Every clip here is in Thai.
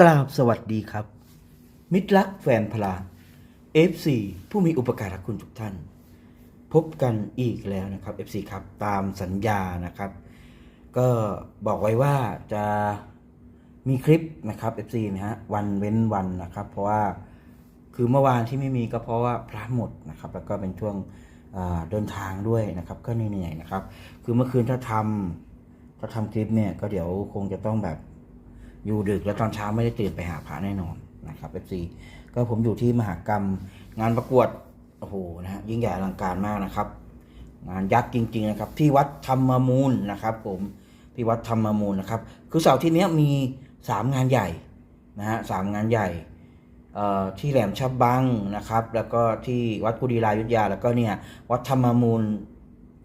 กราบสวัสดีครับ มิตรรักแฟนพลา FC ผู้มีอุปการะคุณทุกท่าน พบกันอีกแล้วนะครับ FC ครับตามสัญญานะครับ ก็บอกไว้ว่าจะมีคลิปนะครับ FC นะฮะวันเว้นวันนะครับ เพราะว่าคือเมื่อวานที่ไม่มีก็เพราะว่าพระหมดนะครับ แล้วก็เป็นช่วงเดินทางด้วยนะครับ ก็เหนื่อยๆนะครับ คือเมื่อคืนถ้าทำถ้าทำคลิปเนี่ยก็เดี๋ยวคงจะต้องแบบ อยู่ดึกแล้วตอนเช้าไม่ได้ตื่นไปหาพระแน่นอนนะครับ FC ก็ผมอยู่ที่มหากรรมงานประกวดโอ้โหนะฮะยิ่งใหญ่อลังการมากนะครับ งานยักษ์จริง ๆ นะครับ ที่วัดธรรมมูลนะครับ ผมที่วัดธรรมมูลนะครับ คือเสาร์ที่นี้มีสามงานใหญ่นะฮะสามงานใหญ่ที่แหลมฉบังนะครับ แล้วก็ที่วัดกุดีลายุทธยา แล้วก็เนี่ยวัดธรรมมูล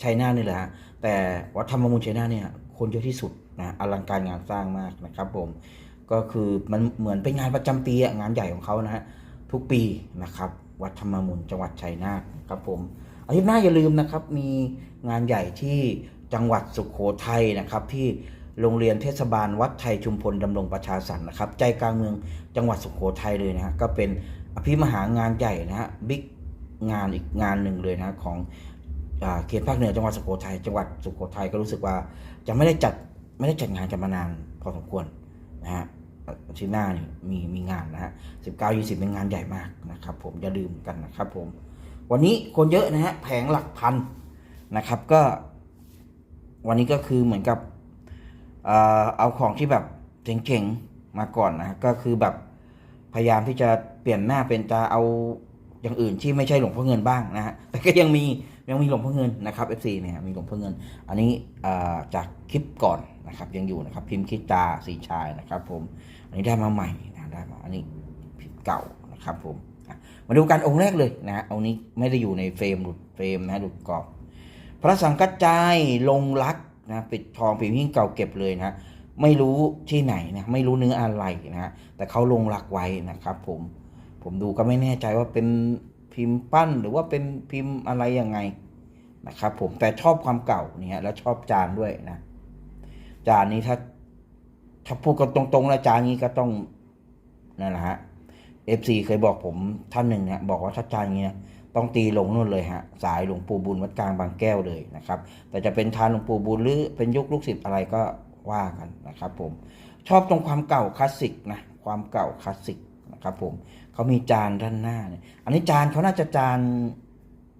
ชัยนาทนี่แหละฮะแต่วัดธรรมมูลชัยนาทเนี่ยคนเยอะที่สุด นะอลังการงานสร้างมากนะครับผมก็คือมันเหมือนเป็นงานประจำปีงานใหญ่ของเขานะฮะทุกปีนะครับ วัดธรรมมุนจังหวัดชัยนาทครับผมอาทิตย์หน้าอย่าลืมนะครับ มีงานใหญ่ที่จังหวัดสุขโขทัยนะครับที่โรงเรียนเทศบาลวัดไทยชุมพลดำรงประชาสรรค์นะครับ ใจกลางเมืองจังหวัดสุขโขทัยเลยนะฮะก็เป็นอภิมหางานใหญ่นะฮะบิ๊กงานอีกงานหนึ่งเลยนะของอเขตภาคเหนือจังหวัดสุโขทัยจังหวัดสุโขทัยก็รู้สึกว่าจะไม่ได้จัด ไม่ได้จัดงานกันมานานพอสมควรนะฮะอาทิตย์หน้านี่มีมีงานนะฮะสิบเก้ายี่สิบเป็นงานใหญ่มากนะครับ ผมอย่าลืมกันนะครับ ผม วันนี้คนเยอะนะฮะแผงหลักพันนะครับ ก็ วันนี้ก็คือเหมือนกับเอ่อเอาของที่แบบเจ๋งๆมาก่อนนะก็คือแบบพยายามที่จะเปลี่ยนหน้าเป็นตาเอาอย่างอื่นที่ไม่ใช่หลวงพ่อเงินบ้างนะฮะแต่ก็ยังมียังมีหลวงพ่อเงินนะครับ FC เนี่ยมีหลวงพ่อเงิน อันนี้เอ่อจากคลิปก่อน นะครับ ยังอยู่นะครับ พิมพ์คิดตาสีชายนะครับผม อันนี้ได้มาใหม่นะได้มาอันนี้ผิดเก่านะครับผมมาดูกันองค์แรกเลยนะฮะองค์นี้ไม่ได้อยู่ในเฟรมหลุดเฟรมนะหลุดกรอบ พระสังกัจจายลงรักนะปิดทองปิดหิ้งเก่าเก็บเลยนะไม่รู้ที่ไหนนะไม่รู้เนื้ออะไรนะฮะแต่เขาลงรักไว้นะครับ ผมผมดูก็ไม่แน่ใจว่าเป็นพิมพ์ปั้นหรือว่าเป็นพิมพ์อะไรยังไงนะครับผมแต่ชอบความเก่าเนี่ยแล้วชอบจานด้วยนะ จานนี้ถ้า ถ้าพูดกันตรงๆแล้วจานนี้ก็ต้องนั่นแหละฮะเอฟซีเคยบอกผมท่านหนึ่งเนี่ยบอกว่าถ้าจานนี้นะต้องตีลงนู่นเลยฮะ สายหลวงปู่บุญวัดกลางบางแก้วเลยนะครับ แต่จะเป็นทานหลวงปู่บุญหรือเป็นยุคลูกศิษย์อะไรก็ว่ากันนะครับผมชอบตรงความเก่าคลาสสิกนะความเก่าคลาสสิกนะครับผมเขามีจานด้านหน้าเนี่ยอันนี้จานเขาน่าจะจาน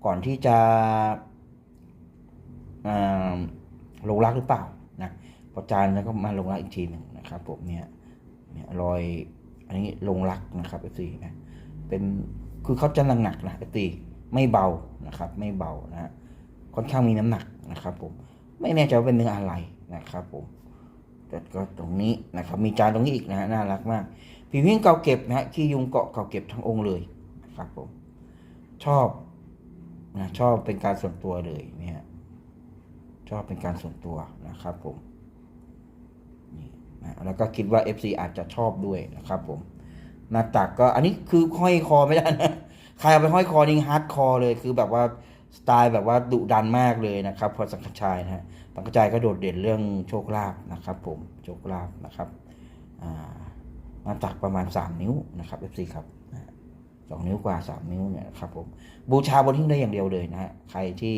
ก่อนที่จะอ่าลงรักหรือเปล่า พอจานแล้วก็มาลงรักอีกทีหนึ่งนะครับผมเนี่ยเนี่ยรอยอันนี้ลงรักนะครับเอซีนะเป็นคือเขาจะหนักๆนะเอซีไม่เบานะครับ ไม่เบานะค่อนข้างมีน้ำหนักนะครับ ผมไม่แน่ใจว่าเป็นเนื้ออะไรนะครับผมแต่ก็ตรงนี้นะครับ มีจานตรงนี้อีกนะฮะน่ารักมากผิวหิ้งเก่าเก็บนะฮะขี้ยุงเกาะเก่าเก็บทั้งองค์เลยนะครับผมชอบนะชอบเป็นการส่วนตัวเลยเนี่ยชอบเป็นการส่วนตัวนะครับผม นะแล้วก็คิดว่า FC อาจจะชอบด้วยนะครับผมหน้าตักก็อันนี้คือห้อยคอไม่ได้นะใครเอาไปห้อยคอนี่ฮาร์ดคอเลยคือแบบว่าสไตล์แบบว่าดุดันมากเลยนะครับพอสังกจายนะฮะสังกจายก็โดดเด่นเรื่องโชคลาภนะครับ ผมโชคลาภนะครับหน้าตักประมาณ 3 นิ้วนะครับ FC ครับสองนิ้วกว่า 3 นิ้วเนี่ยครับผมบูชาบนหิ้งได้อย่างเดียวเลยนะฮะใครที่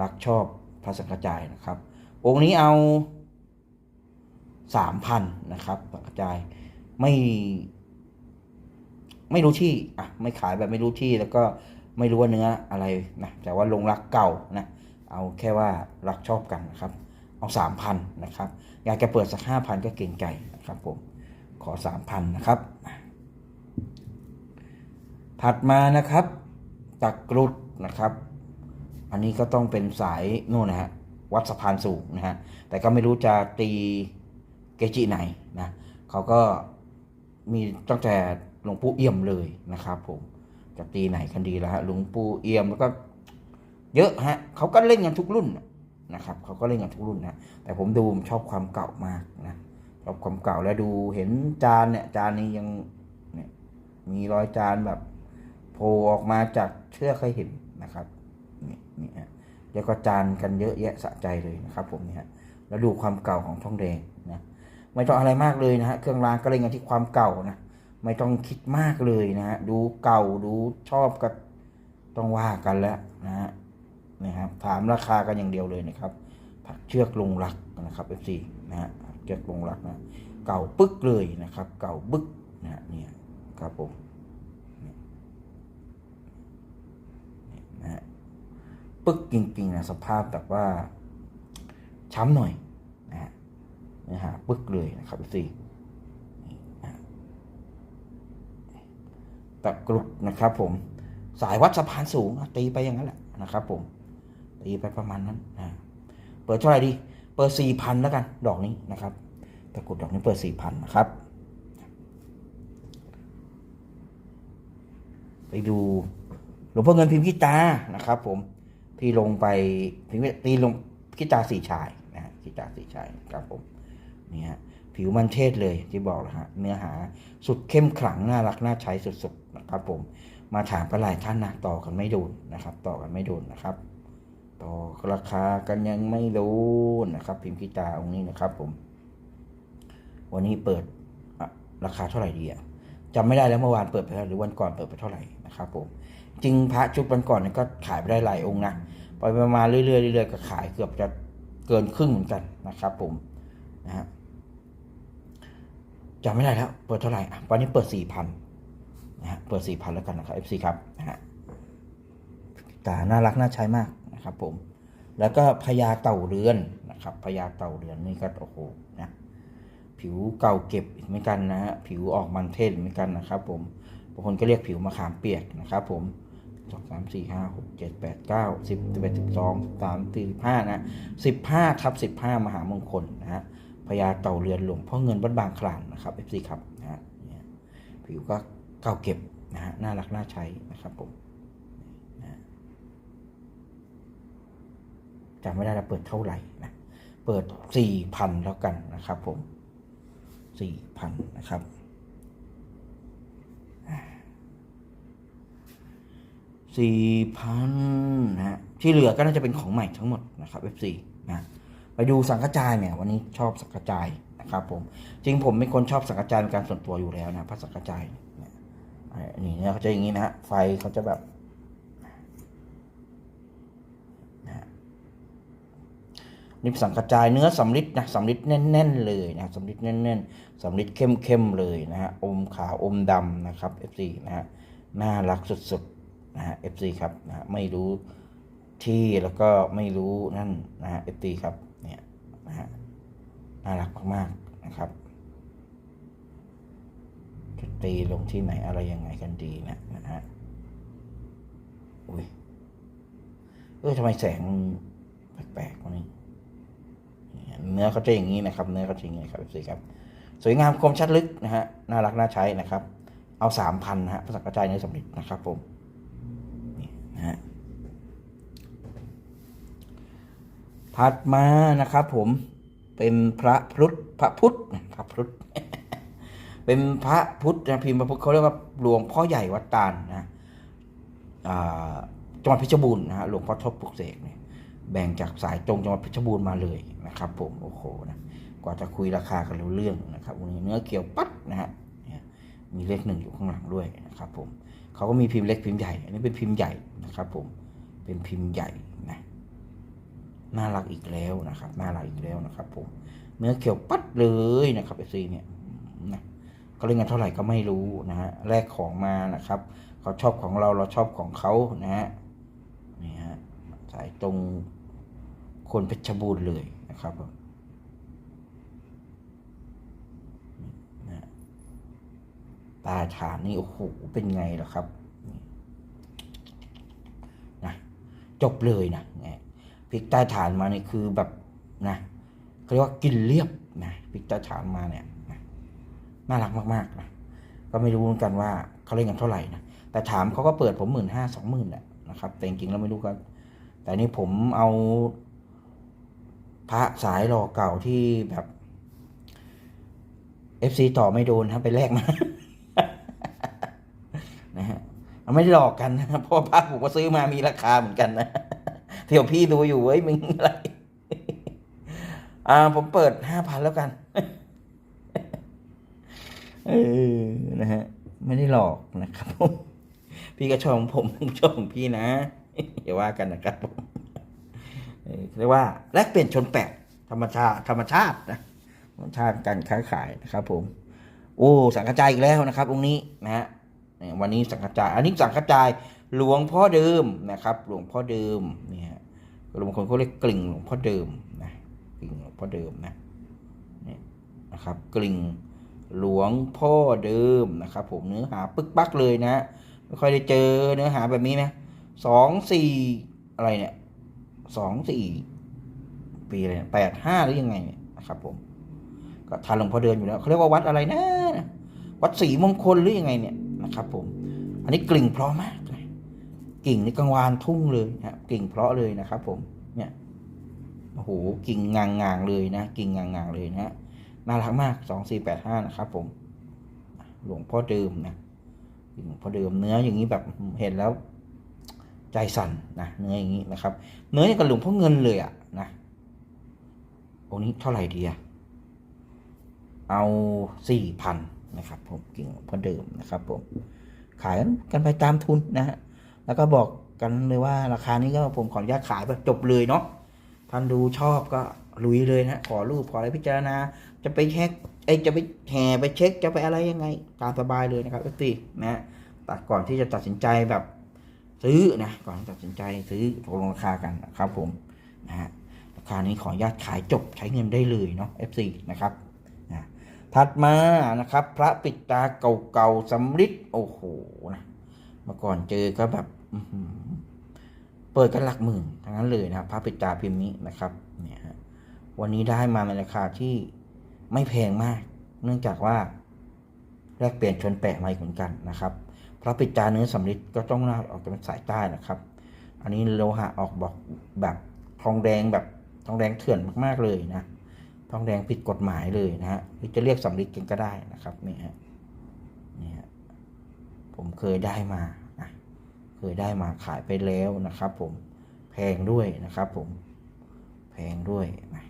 รักชอบพระสังกจายนะครับ องค์นี้เอา สามพันนะครับกระจายไม่ไม่รู้ที่อะไม่ขายแบบไม่รู้ที่แล้วก็ไม่รู้ว่าเนื้ออะไรนะแต่ว่าลงรักเก่านะเอาแค่ว่ารักชอบกันนะครับ เอาสามพันนะครับอยากจะเปิดสักห้าพันก็เก่งใจนะครับผมขอสามพันนะครับ ถัดมานะครับตักกรุดนะครับ อันนี้ก็ต้องเป็นสายนู่นนะฮะวัดสะพานสูงนะฮะแต่ก็ไม่รู้จะตี เกจิไหนนะเขาก็มีตั้งแต่หลวงปู่เอี่ยมเลยนะครับผมจะตีไหนกันดีแล้วฮะหลวงปู่เอี่ยมแล้วก็เยอะฮะเขาก็เล่นกันทุกรุ่นนะครับเขาก็เล่นกันทุกรุ่นนะแต่ผมดูผมชอบความเก่ามากนะชอบความเก่าแล้วดูเห็นจานเนี่ยจานนี้ยังเนี่ยมีรอยจานแบบโผล่ออกมาจากเชือกให้เห็นนะครับนี่นี่ฮะแล้วก็จานกันเยอะแยะสะใจเลยนะครับผมเนี่ยฮะแล้วดูความเก่าของทองแดงนะ ไม่ต้องอะไรมากเลยนะฮะเครื่องรางก็เล่นกันที่ความเก่านะไม่ต้องคิดมากเลยนะฮะดูเก่าดูชอบก็ต้องว่ากันแล้วนะฮะนะครับถามราคากันอย่างเดียวเลยนะครับผักเชือกลงรักนะครับ FC นะฮะเชือกลงรักนะเก่าปึ๊กเลยนะครับ เก่าบึกนะฮะเนี่ยครับผมนะฮะปึ๊กจริงๆนะสภาพแบบว่าช้ำหน่อย นะฮะปึ๊กเลยนะครับ FC นี่ตะกรุดนะครับ ผมสายวัดสะพานสูงตีไปอย่างนั้นแหละนะครับ ผมตีไปประมาณนั้นนะเปิดเท่าไหร่ดี เปิดสี่พันแล้วกัน ดอกนี้นะครับ ตะกรุดดอกนี้เปิดสี่พันนะครับ ไปดูหลวงพ่อเงินพิมพ์กิตานะครับ ผมที่ลงไปพิมพ์ตีลงกิตาสี่ชายนะฮะกิตาสี่ชายครับผม นี่ฮะผิวมันเทศเลยที่บอกแล้วฮะเนื้อหาสุดเข้มขลังน่ารักน่าใช้สุดๆนะครับผมมาถามกันหลายท่านนะต่อกันไม่โดนนะครับ ต่อกันไม่โดนนะครับ ต่อราคากันยังไม่รู้นะครับ พิมพ์กีตาองค์นี้นะครับ ผม วันนี้เปิดราคาเท่าไหร่ดีอะจำไม่ได้แล้วเมื่อวานเปิดไปเท่าหรือวันก่อนเปิดไปเท่าไหร่นะครับผมจริงพระชุดวันก่อนเนี่ยก็ขายไปได้หลายองค์นะไปมาเรื่อยๆเรื่อยๆก็ขายเกือบจะเกินครึ่งเหมือนกันนะครับ ผมนะฮะ จำไม่ได้แล้ว เปิดเท่าไหร่อะวันนี้เปิดสี่พันนะฮะเปิดสี่พันแล้วกันนะครับ FC ครับนะฮะตาน่ารักน่าใช้มากนะครับ ผม แล้วก็พญาเต่าเรือนนะครับพญาเต่าเรือนนี่ก็โอ้โหนะผิวเก่าเก็บเหมือนกันนะฮะผิวออกมันเทศเหมือนกันนะครับ ผมบางคนก็เรียกผิวมะขามเปียกนะครับ ผมสองสามสี่ห้าหกเจ็ดแปดเก้าสิบสิบเอ็ดสิบสองสามสี่สิบห้านะสิบห้าทับสิบห้ามหามงคลนะฮะ พญาเต่าเรือนหลวงพ่อเงินวัดบางคลานนะครับ FC ครับนะฮะผิวก็เก่าเก็บนะฮะน่ารักน่าใช้นะครับผมนะจำไม่ได้แล้วเปิดเท่าไหร่นะเปิดสี่พันแล้วกันนะครับผมสี่พันนะครับสี่พันนะฮะที่เหลือก็น่าจะเป็นของใหม่ทั้งหมดนะครับ F4 นะ ไปดูสังกระจายเนี่ยวันนี้ชอบสังกระจายนะครับผมจริงผมเป็นคนชอบสังกระจายเป็นการส่วนตัวอยู่แล้วนะพระสังกระจายเนี่ยอันนี้เนี่ยเขาจะอย่างนี้นะฮะไฟเขาจะแบบนะนี่สังกระจายเนื้อสำลิดนะสำลิดแน่น ๆ เลยนะสำลิดแน่นๆสำลิดเข้มๆเลยนะฮะอมขาวอมดำนะครับ FC นะฮะน่ารักสุดๆนะฮะ FC ครับนะไม่รู้ที่แล้วก็ไม่รู้นั่นนะฮะ FC ครับ นี่ยนะฮะน่ารักมากๆนะครับจะตีลงที่ไหนอะไรยังไงกันดีนะนะฮะอุ้ยเออทำไมแสงแปลกๆวะนี่เนื้อเขาจะอย่างนี้นะครับ เนื้อเขาจะอย่างนี้ครับสิครับสวยงามคมชัดลึกนะฮะน่ารักน่าใช้นะครับ เอาสามพันนะฮะภาษากระจายในสำลิดนะครับผม นี่นะฮะ ถัดมานะครับ ผมเป็นพระพุทธพระพุทธพระพุทธเป็นพระพุทธนะพิมพ์พระพุทธเขาเรียกว่าหลวงพ่อใหญ่วัดตาลนะจังหวัดเพชรบูรณ์นะฮะหลวงพ่อทบปลุกเสกเนี่ยแบ่งจากสายตรงจังหวัดเพชรบูรณ์มาเลยนะครับ ผมโอ้โหนะกว่าจะคุยราคากันรู้เรื่องนะครับวันนี้เนื้อเกี่ยวปั๊ดนะฮะมีเลขหนึ่งอยู่ข้างหลังด้วยนะครับ ผมเขาก็มีพิมพ์เล็กพิมพ์ใหญ่ อันนี้เป็นพิมพ์ใหญ่นะครับ ผมเป็นพิมพ์ใหญ่ น่ารักอีกแล้วนะครับน่ารักอีกแล้วนะครับ ผมเนื้อเขียวปัดเลยนะครับไอซีเนี่ยนะเขาเล่นกันเท่าไหร่ก็ไม่รู้นะฮะแลกของมานะครับเขาชอบของเราเราชอบของเขานะฮะนี่ฮะสายตรงคนเพชรบูรณ์เลยนะครับผมนี่นะตาฐานนี่โอ้โหเป็นไงล่ะครับนี่นะจบเลยนะเนี่ย พลิกใต้ฐานมานี่คือแบบนะเขาเรียกว่ากินเรียบนะพลิกใต้ฐานมาเนี่ยนะน่ารักมากๆนะก็ไม่รู้เหมือนกันว่าเขาเล่นกันเท่าไหร่นะแต่ถามเขาก็เปิดผมหมื่นห้าสองหมื่นแหละนะครับ แต่จริงๆแล้วไม่รู้กัน แต่นี่ผมเอาพระสายหล่อเก่าที่แบบ FC ต่อไม่โดนครับไปแลกมานะฮะไม่ได้หลอกกันนะเพราะว่าพระผมก็ซื้อมามีราคาเหมือนกันนะ เที่ยวพี่ดูอยู่เว้ยมึงอะไร อ่า ผมเปิดห้าพันแล้วกันเออนะฮะ ไม่ได้หลอกนะครับผมพี่ก็ชอบผมผมชอบพี่นะอย่าว่ากันนะครับผมเรียกว่าแลกเปลี่ยนชนแปลกธรรมชาติธรรมชาตินะธรรมชาติการค้าขายนะครับ ผม โอ้สังกระจายอีกแล้วนะครับองค์นี้นะฮะวันนี้สังกระจาย อันนี้สังกระจายหลวงพ่อเดิมนะครับ หลวงพ่อเดิมเนี่ย บางคนเขาเรียกกลิ่งหลวงพ่อเดิมนะกลิ่งหลวงพ่อเดิมนะนี่นะครับ กลิ่งหลวงพ่อเดิมนะครับ ผมเนื้อหาปึ๊กปักเลยนะไม่ค่อยได้เจอเนื้อหาแบบนี้นะสองสี่อะไรเนี่ยสองสี่ปีอะไรแปดห้าหรือยังไงเนี่ยนะครับผมก็ทานหลวงพ่อเดินอยู่แล้วเขาเรียกว่าวัดอะไรนะ วัดศรีมงคลหรือยังไงเนี่ยนะครับ ผม อันนี้กลิ่งพราะมาก กิ่งในี่กังวานทุ่งเลยนะกิ่งเพราะเลยนะครับ ผมเนี่ยโอ้โหกิ่งงางงางเลยนะ กิ่งงางงางเลยนะฮะน่ารักมากสองสี่แปดห้านะครับผมหลวงพ่อเดิมนะกิ่งหลวงพ่อเดิมเนื้ออย่างนี้แบบเห็นแล้วใจสั่นนะเนื้ออย่างนี้นะครับ เนื้ออย่างกับหลวงพ่อเงินเลยอะนะองนี้เท่าไหร่ดีอะเอาสี่พันนะครับ ผมกิ่งพ่อเดิมนะครับ ผมขายกันไปตามทุนนะฮะ แล้วก็บอกกันเลยว่าราคานี้ก็ผมขออนุญาตขายแบบจบเลยเนาะท่านดูชอบก็ลุยเลยนะขอรูปขออะไรพิจารณา จะไปเช็คเอ้ยจะไปแห่ไปเช็คจะไปอะไรยังไง ตามสบายเลยนะครับทุกทีนะฮะตัดก่อนที่จะตัดสินใจแบบซื้อนะก่อนตัดสินใจซื้อตกลงราคากันนะครับผมนะฮะราคานี้ขออนุญาตขายจบใช้เงินได้เลยเนาะ FC นะครับนะถัดมานะครับ พระปิดตาเก่าๆสำริดโอ้โหนะเมื่อก่อนเจอก็แบบ เปิดกันหลักหมื่นทั้งนั้นเลยนะครับพระปิตาพิมพ์นี้นะครับ เนี่ยฮะวันนี้ได้มาในราคาที่ไม่แพงมาก เนื่องจากว่า แลกเปลี่ยนชนแปะมาอีกเหมือนกันนะครับ พระปิตาเนื้อสำริดก็ต้องน่าออกจะเป็นสายใต้นะครับ อันนี้โลหะออกบอกแบบทองแดงแบบทองแดงเถื่อนมากๆเลยนะทองแดงผิดกฎหมายเลยนะฮะหรือจะเรียกสำลิดกันก็ได้นะครับนี่ฮะนี่ฮะผมเคยได้มา เคยได้มาขายไปแล้วนะครับ ผมแพงด้วยนะครับผมแพงด้วยนะ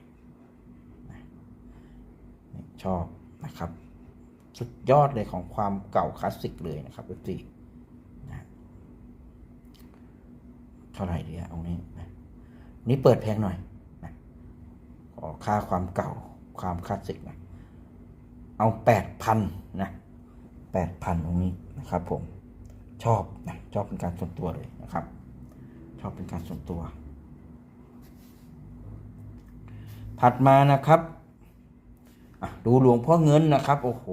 ชอบนะครับ สุดยอดเลยของความเก่าคลาสสิกเลยนะครับเอฟซีนะเท่าไหร่ดีอะองนี้นะนี่เปิดแพงหน่อยขอค่าความเก่าความคลาสสิกนะเอาแปดพันนะแปดพันตรงนี้นะครับผม ชอบนะชอบเป็นการส่วนตัวเลยนะครับ ชอบเป็นการส่วนตัว ถัดมานะครับดูหลวงพ่อเงินนะครับโอ้โห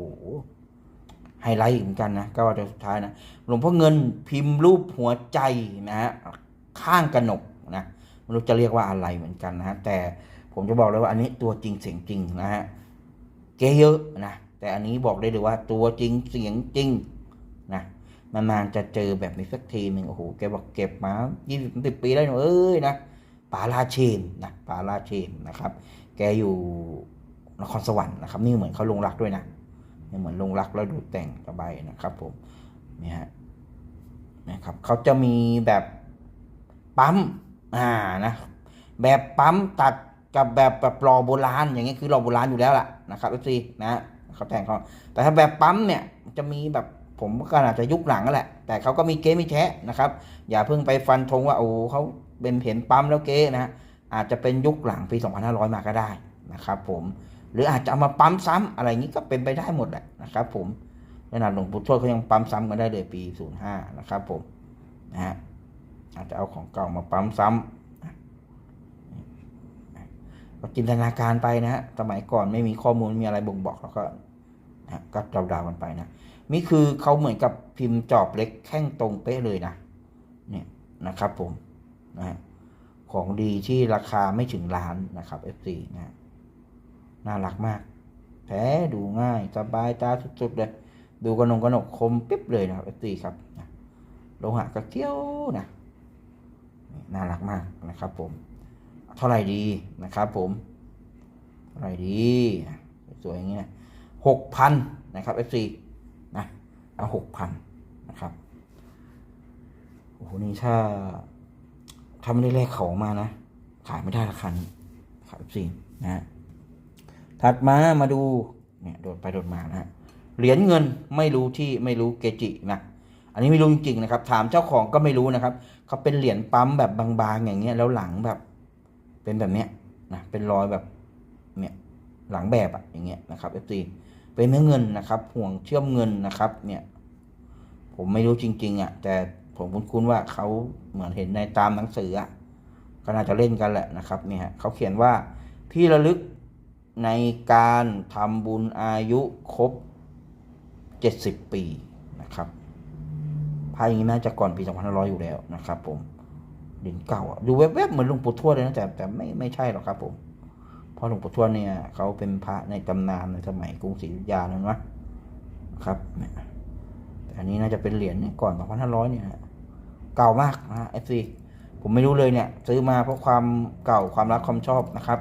ไฮไลท์เหมือนกันนะก็ว่าจะสุดท้ายนะหลวงพ่อเงินพิมพ์รูปหัวใจนะฮะข้างกระหนกนะไม่รู้จะเรียกว่าอะไรเหมือนกันนะฮะแต่ผมจะบอกเลยว่าอันนี้ตัวจริงเสียงจริงนะฮะเกเยอะนะแต่อันนี้บอกได้เลยว่าตัวจริงเสียงจริงนะ นานๆจะเจอแบบนี้สักทีหนึ่งโอ้โหแกบอกเก็บมายี่สิบสิบปีได้หนูเอ้ยนะปาลาเชนนะปาลาเชนนะครับ แกอยู่นครสวรรค์นะครับ นี่เหมือนเขาลงรักด้วยนะนี่เหมือนลงรักแล้วดูแต่งสบายนะครับ ผมนี่ฮะนะครับเขาจะมีแบบปั๊มอ่านะแบบปั๊มตัดกับแบบแบบรอโบราณอย่างเงี้ยคือรอโบราณอยู่แล้วล่ะนะครับเอฟซีนะเขาแต่งเขาแต่ถ้าแบบปั๊มเนี่ยจะมีแบบ ผมก็อาจจะยุคหลังนั่นแหละ แต่เขาก็มีเก๊มีแชะนะครับ อย่าเพิ่งไปฟันธงว่าโอ้เขาเป็นเห็นปั๊มแล้วเก๊นะอาจจะเป็นยุคหลังปี 2500 มาก็ได้นะครับผมหรืออาจจะเอามาปั๊มซ้ำอะไรอย่างนี้ก็เป็นไปได้หมดแหละนะครับผมขนาดหลวงปู่ทวดเขายังปั๊มซ้ำกันได้เลยปี 05 นะครับผมนะฮะอาจจะเอาของเก่ามาปั๊มซ้ำก็จินตนาการไปนะฮะสมัยก่อนไม่มีข้อมูลมีอะไรบ่งบอกแล้วก็นะก็เดาๆกันไปนะ นี่คือเขาเหมือนกับพิมพ์จอบเล็กแข้งตรงเป๊ะเลยนะเนี่ยนะครับผมนะฮะของดีที่ราคาไม่ถึงล้านนะครับ F4 นะฮะน่ารักมากแท้ดูง่าย สบายตาสุดๆเลย ดูกระนงกระหนกคมปิ๊บเลยนะครับ F4 ครับนะโลหะกระเกี้ยวนะน่ารักมากนะครับผม เท่าไหร่ดีนะครับผม เท่าไหร่ดี สวยอย่างเงี้ยหกพันนะครับ FC นะ เอาหกพันนะครับโอ้โหนี่ถ้าถ้าไม่ได้แลกของมานะ ขายไม่ได้ราคานี้ครับ FC นะฮะถัดมามาดูเนี่ยโดดไปโดดมานะฮะเหรียญเงินไม่รู้ที่ไม่รู้เกจินะอันนี้ไม่รู้จริงๆนะครับ ถามเจ้าของก็ไม่รู้นะครับเขาเป็นเหรียญปั๊มแบบบางๆอย่างเงี้ยแล้วหลังแบบ เป็นแบบเนี้ยนะเป็นรอยแบบเนี่ยหลังแบบอะอย่างเงี้ยนะครับ FC เป็นเนื้อเงินนะครับ ห่วงเชื่อมเงินนะครับ เนี่ย ผมไม่รู้จริง ๆอะ แต่ผมคุ้นๆว่าเขาเหมือนเห็นในตามหนังสืออะก็น่าจะเล่นกันแหละนะครับ เนี่ยเขาเขียนว่าที่ระลึกในการทำบุญอายุครบ 70 ปีนะครับภายอย่างนี้น่าจะก่อนปี2500 อยู่แล้วนะครับ ผมดินเก่าอะดูแวบๆเหมือนลวงปู่ทวดเลยนะแต่แต่ไม่ไม่ใช่หรอกครับผม เพราะหลวงปู่ทวดเนี่ยเขาเป็นพระในตำนานในสมัยกรุงศรีอยุธยานั่นวะครับเนี่ยแต่อันนี้น่าจะเป็นเหรียญเนี่ยก่อน2,500เนี่ยเก่ามากนะฮะ FC ผมไม่รู้เลยเนี่ย ซื้อมาเพราะความเก่าความรักความชอบนะครับ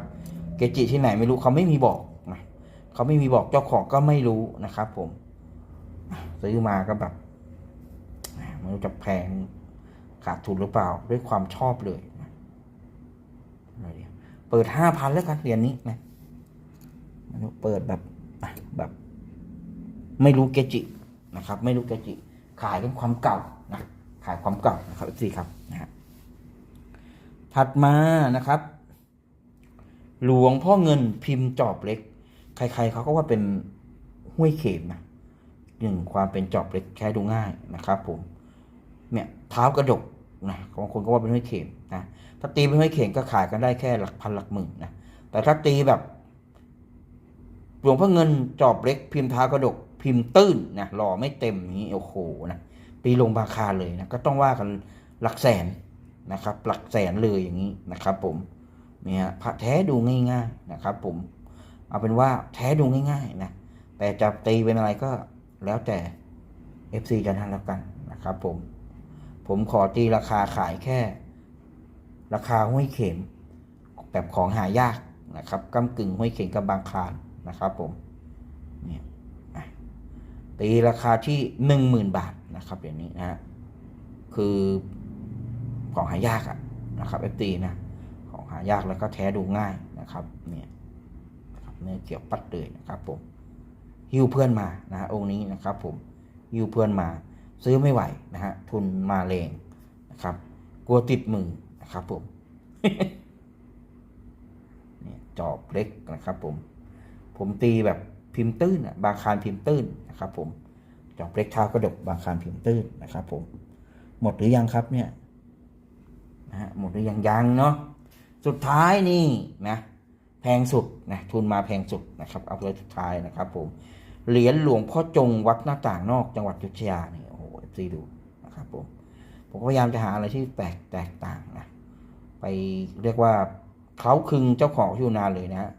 เกจิที่ไหนไม่รู้เขาไม่มีบอกนะเขาไม่มีบอกเจ้าของก็ไม่รู้นะครับ ผมซื้อมาก็แบบไม่รู้จะแพงขาดทุนหรือเปล่า ด้วยความชอบเลยอะไรดี เปิดห้าพันแล้วกันเหรียญนี้นะเปิดแบบแบบ ไม่รู้เกจินะครับ ไม่รู้เกจิ ขายเป็นความเก่านะขายความเก่านะครับสี่ครับนะฮะถัดมานะครับ หลวงพ่อเงินพิมพ์จอบเล็ก ใคร ๆเขาก็ว่าเป็นห้วยเข็มนะหนึ่งความเป็นจอบเล็กแค่ดูง่ายนะครับ ผม เนี่ยเท้ากระดก นะบางคนก็ว่าเป็นห้วยเข็มนะถ้าตีเป็นห้วยเข็มก็ขายกันได้แค่หลักพันหลักหมื่นนะแต่ถ้าตีแบบหลวงพ่อเงินจอบเล็กพิมพ์ท้ากระดกพิมพ์ตื้นนะหล่อไม่เต็มนี้โอ้โหนะตีลงราคาเลยนะก็ต้องว่ากันหลักแสนนะครับ หลักแสนเลยอย่างนี้นะครับ ผมเนี่ยพระแท้ดูง่ายๆนะครับ ผม เอาเป็นว่าแท้ดูง่ายๆนะแต่จะตีเป็นอะไรก็แล้วแต่ FC จะทำแล้วกันนะครับผม ผมขอตีราคาขายแค่ ราคาห้วยเข็ม แบบของหายากนะครับก้ากึ่งห้วยเข็มกับบางคลานนะครับผมเนี่ยตีราคาที่หนึ่งหมื่นบาทนะครับอย่างนี้นะฮะคือของหายากอะนะครับเอฟตีนะของหายากแล้วก็แท้ดูง่ายนะครับเนี่ยเนื้อเกี่ยวปัดเลยนะครับผมหิ้วเพื่อนมานะฮะองค์นี้นะครับผมหิ้วเพื่อนมา ซื้อไม่ไหวนะฮะทุนมาแรงนะครับ กลัวติดมือนะครับผมเนี่ยจอบเล็กนะครับผม ผมตีแบบพิมพ์ตื้นอะบางคานพิมพ์ตื้นนะครับ ผม จอบเล็กเท้ากระดกบางคานพิมพ์ตื้นนะครับผม หมดหรือยังครับเนี่ยนะฮะหมดหรือยังยังเนาะสุดท้ายนี่นะแพงสุดนะทุนมาแพงสุดนะครับ เอาเลยสุดท้ายนะครับ ผมเหรียญหลวงพ่อจงวัดหน้าต่างนอกจังหวัดยุธยานี่ ซีดูนะครับผมผมพยายามจะหาอะไรที่แตกแตกต่างนะไปเรียกว่าเขาคึงเจ้าของที่อยู่นานเลยนะ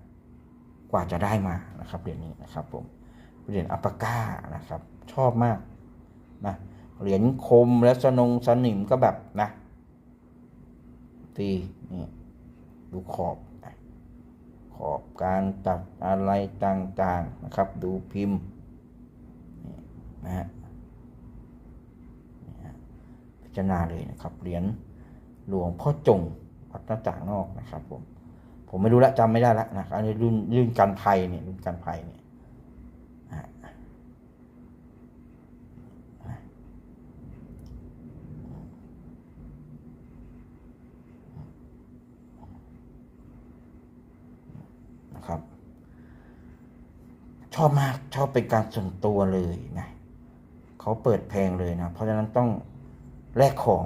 กว่าจะได้มานะครับเหรียญนี้นะครับผมเหรียญอัปปก้านะครับ ชอบมากนะเหรียญคมและสนงสนิมก็แบบนะ ตีนี่ดูขอบขอบการตัดอะไรต่างๆนะครับ ดูพิมพ์นะฮะ จารณาเลยนะครับเหรียญหลวงพ่อจงวัดหน้าต่างนอกนะครับผมผมไม่รู้ละจำไม่ได้ละนะอันนี้รุ่นรุ่นกันภัยเนี่ยรุ่นกันภัยเนี่ยนะครับ ชอบมากชอบเป็นการส่วนตัวเลยนะเขาเปิดแพลงเลยนะ เพราะฉะนั้นต้อง แลกของ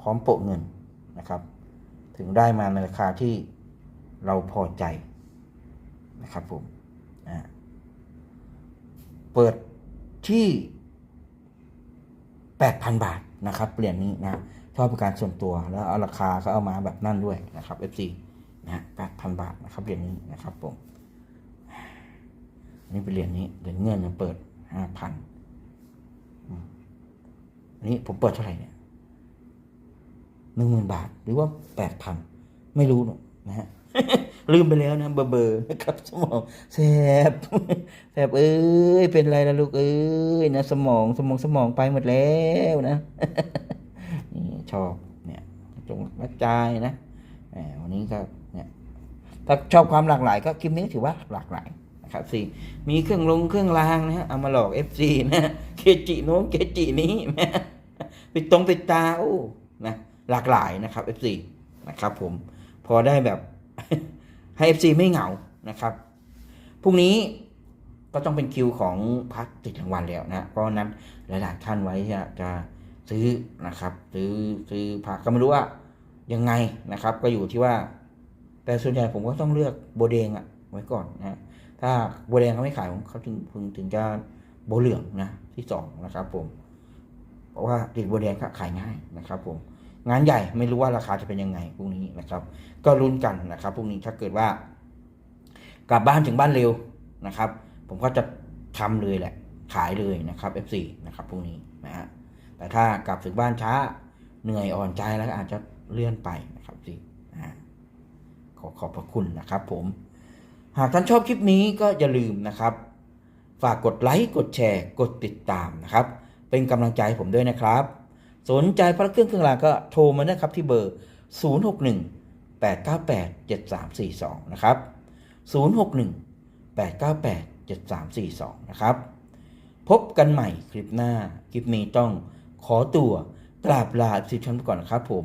พร้อมโปะเงินนะครับ ถึงได้มาในราคาที่เราพอใจนะครับผมเปิดที่ 8,000 บาทนะครับเหรียญนี้นะชอบเป็นการส่วนตัวแล้วเอาราคาเขาเอามาแบบนั่นด้วยนะครับ FC นะฮะ8,000บาทนะครับเหรียญนี้นะครับผมนนี้เป็นเหรียญนี้เหรียญเงินเปิด5,000อืม อันนี้ผมเปิดเท่าไหร่เนี่ยหนึ่งหมื่นบาท หรือว่าแปดพันไม่รู้หรอกนะฮะลืมไปแล้วนะเบอร์เบอร์นะครับ สมองแสบแสบเอ้ยเป็นไรล่ะลูกเอ้ยนะสมองสมองสมองไปหมดแล้วนะนี่ชอบเนี่ยจงกระจายนะวันนี้ก็เนี่ยถ้าชอบความหลากหลาย ก็คลิปนี้ถือว่าหลากหลาย ครับสี่มีเครื่องลงเครื่องรางนะฮะเอามาหลอก FC นะเคจิโน้นเคจินี้นะปิดตรงปิดตาโอ้นะหลากหลายนะครับ FC นะครับผมพอได้แบบให้ FC ไม่เหงานะครับพรุ่งนี้ก็ต้องเป็นคิวของพักติดรางวัลแล้วนะเพราะนั้นหลายๆท่านไว้จะซื้อนะครับซื้อซื้อพักก็ไม่รู้ว่ายังไงนะครับ ก็อยู่ที่ว่า แต่ส่วนใหญ่ผมก็ต้องเลือกโบวแดงอะไว้ก่อนนะ ถ้าโบวแดงเขาไม่ขายผมเขาถึงถึงถึงจะโบวเหลืองนะที่สองนะครับ ผม เพราะว่าติดโบวแดงก็ขายง่ายนะครับ ผม งานใหญ่ไม่รู้ว่าราคาจะเป็นยังไงพรุ่งนี้นะครับ ก็ลุ้นกันนะครับพรุ่งนี้ถ้าเกิดว่า กลับบ้านถึงบ้านเร็วนะครับ ผมก็จะทำเลยแหละ ขายเลยนะครับ F4 นะครับพรุ่งนี้นะฮะแต่ถ้ากลับถึงบ้านช้าเหนื่อยอ่อนใจแล้วก็อาจจะเลื่อนไปนะครับสินะขอขอบพระคุณนะครับผม หากท่านชอบคลิปนี้ก็อย่าลืมนะครับ ฝากกดไลค์กดแชร์ กดติดตามนะครับ เป็นกำลังใจให้ผมด้วยนะครับ สนใจพระเครื่องเครื่องรางก็โทรมานะครับที่เบอร์ 061 898 7342 นะครับ 061 898 7342 นะครับ พบกันใหม่คลิปหน้า คลิปนี้ต้องขอตัวกราบลาสิชันไปก่อนนะครับผม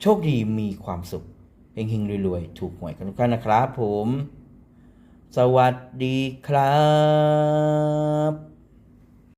โชคดีมีความสุขเฮงๆรวยๆ ถูกหวยกันทุกท่านนะครับผม สวัสดีครับ